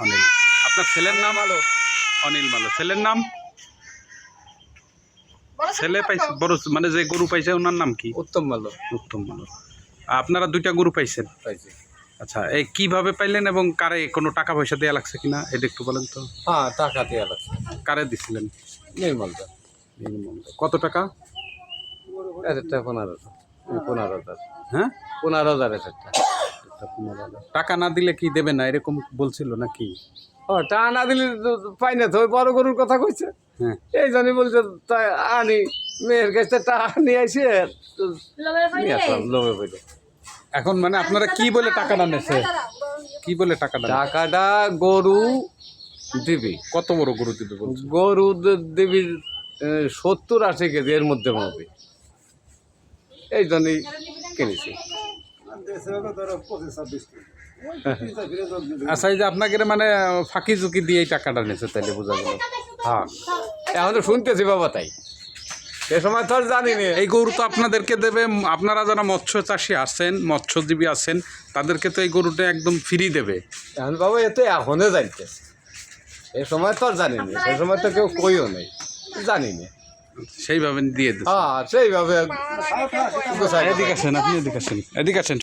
অনিল। আপনার ছেলের নাম? আলো অনিল মালো। ছেলের নাম? ছেলে পাইছে বড় মানে যে গরু পাইছে ওনার নাম কি? উত্তম ভালো উত্তম মালো। আপনারা দুইটা গরু পাইছেন? পাইছি। আচ্ছা এই কীভাবে পাইলেন এবং কারে কোনো টাকা পয়সা দেওয়া লাগছে কিনা? এটা একটু বলেন তো। হ্যাঁ টাকা দিয়ে লাগছে। কারে দিছিলেন? নির্মলটা কত টাকা? একটা পনেরো পনেরো হাজার। হ্যাঁ? পনেরো হাজার একটা একটা পনেরো হাজার। টাকা না দিলে কি দেবে না? এরকম বলছিল নাকি? ও টাকা না দিলে তো পাই না তো ওই বড় গরুর কথা কইছে। হ্যাঁ। এই জন্যই বলছে তাই আনি মেয়ের কাছে টাকা নিয়ে আসে লোভে পড়ে এখন মানে আপনারা কি বলে টাকাটা নেছে? কি বলে টাকাটা? টাকাটা গরু দিবি। কত বড় গরু দিবে বলছে? গরু দিবি সত্তর আশি কেজি এর মধ্যে হবে। এই জন্যই কিনেছি। আচ্ছা এই যে আপনাকে মানে ফাঁকি ঝুঁকি দিয়ে এই টাকাটা নিয়েছে তাইলে বোঝা গেল। হ্যাঁ এখন তো শুনতেছি বাবা তাই। এ সময় তো আর জানি এই গরু তো আপনাদেরকে দেবে আপনারা যারা মৎস্য চাষি আছেন মৎস্যজীবী আছেন তাদেরকে তো এই গরুটা একদম ফ্রি দেবে। এখন বাবা এতে এখনও জানতে এ সময় তো আর জানি না সে সময় তো কেউ কইও নেই। জানি না সেইভাবে দিয়ে দেবে হ্যাঁ সেইভাবে এদিকে আসেন আপনি এদিকে আসেন। এদিকে আসেন।